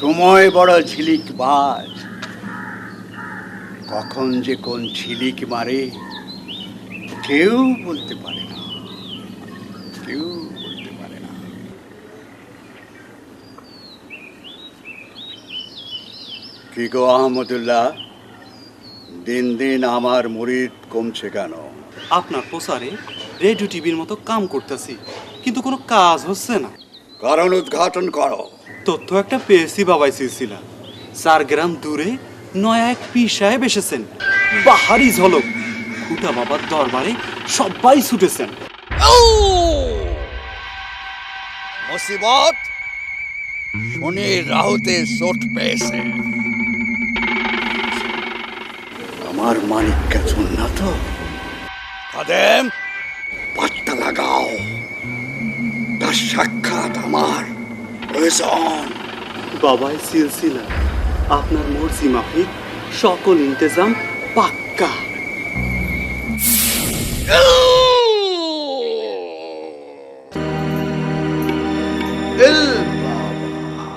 সময় বড় ঝিলিক বাজ। কখন যে কোন ঝিলিক মারে কেউ বলতে পারে না। কেউ বলতে পারে না। কি গো আহমদুল্লাহ দিন দিন আমার মুরিদ কমছে কেন? আপনার প্রচারে রেডিও টিভির মতো কাম করতেছি কিন্তু কোনো কাজ হচ্ছে না। কারণ উদ্ঘাটন করো। তথ্য একটা পেয়েছি বাবাই সিলসিলা। চার গ্রাম দূরে নয়া এক পি সাহেব এসেছেন বাহারি ঝলক। খুঁটা বাবার দরবারে সবাই ছুটেছেন। মুসিবত? শনির রাহুতে চোট পেয়েছে। আমার মানিক গেছুন না তো? কাদেম? পাত্তা লাগাও। তার সাক্ষাৎ আমার। বাবাই সিলসিলা। আপনার মর্জি মাফিক। সকল ইন্তেজাম পাক্কা। এল বাবা।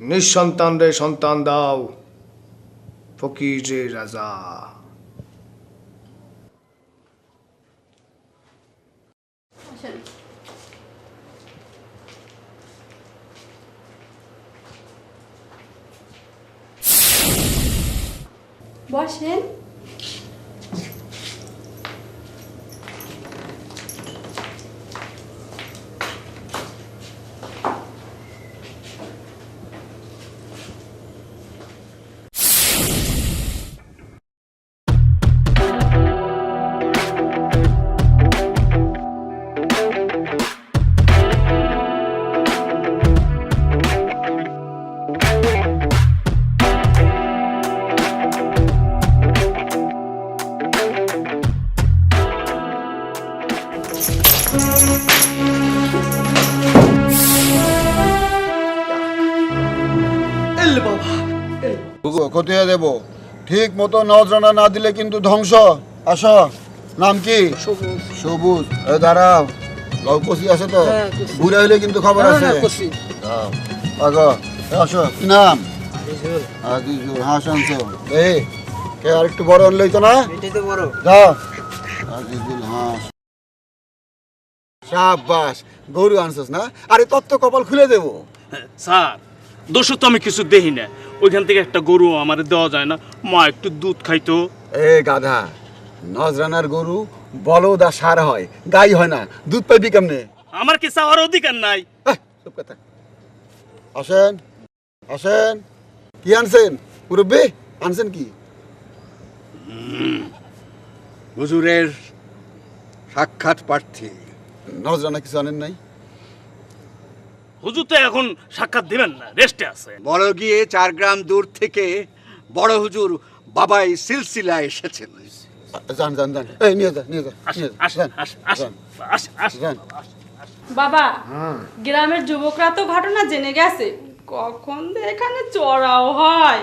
নিঃসন্তান রে সন্তান দাও ফকির রে রাজা। watch খতিয়ে দেব ঠিক মতো নজরানা না দিলে কিন্তু ধ্বংস। আস নাম কি? সবুজ। এ দাঁড়াও। লাউ কষি আছে তো? বুড়া হইলে কিন্তু খবর আছে। আগো আসো। কি নাম? আজিজুল হ্যাঁ শুনছো। এই কে আর একটু বড় আনলেই তো না যাও। আজিজুল হ্যাঁ। সাবাস গরু আনছস না? আরে তত্ত্ব কপাল খুলে দেবো। স্যার দোষ তো আমি কিছু দেখি না। ওইখান থেকে একটা গরু আমার দেওয়া যায় না। মা একটু দুধ খাইতো। এ গাধা নজরানার গরু বলদ আর সার হয় গাই হয় না। দুধ পাইবি কেমনে? আমার কি চাওয়ার অধিকার নাই? চুপ কথা আসেন আসেন। কি আনছেন? মুরব্বী আনছেন কি? হুজুরের সাক্ষাৎ প্রার্থী। নজরানা কিছু আনেন নাই? হুজুর তো এখন সাক্ষাৎ দিবেন না রেস্টে আছে। বড় গিয়ে চার গ্রাম দূর থেকে বড় হুজুর বাবাই সিলসিলা এসেছেন। আ, যান যান যান। এই নিয়ে যা নিয়ে যান, আসেন আসেন বাবা গ্রামের যুবকরা তো ঘটনা জেনে গেছে। কখন এখানে চড়াও হয়?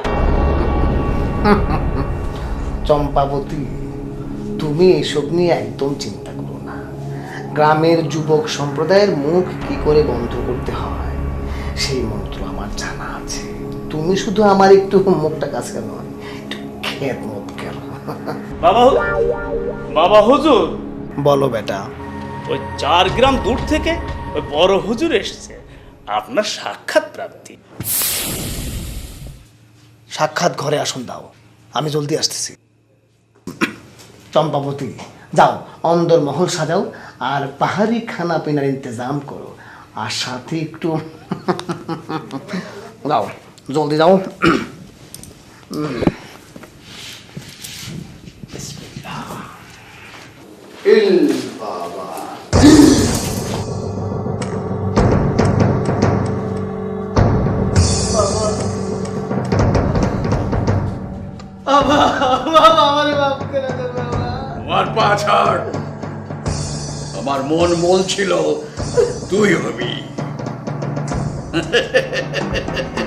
চম্পাবতী তুমি এসব নিয়ে একদম চিন্তা গ্রামের যুবক সম্প্রদায়ের মুখ কি করে বন্ধ করতে হয়? সেই মন্ত্র আমার জানা আছে। তুমি শুধু আমার একটু মুখটা কাছে নয় একটু খেত মত কেন? বাবা বাবা হুজুর। বলো বেটা। ওই চার গ্রাম দূর থেকে ওই বড় হুজুর এসেছে। আপনার সাক্ষাৎ প্রাপ্তি। সাক্ষাৎ ঘরে আসুন দাও। আমি জলদি আসতেছি। চম্পাবতী যাও। অন্দর মহল সাজাও। আর পাহাড়ি খানা পিনার ইন্তজাম করো। আর সাথে একটু যাও জলদি যাও। আমার পা ছাড়। আমার মন বলছিল তুই হবি।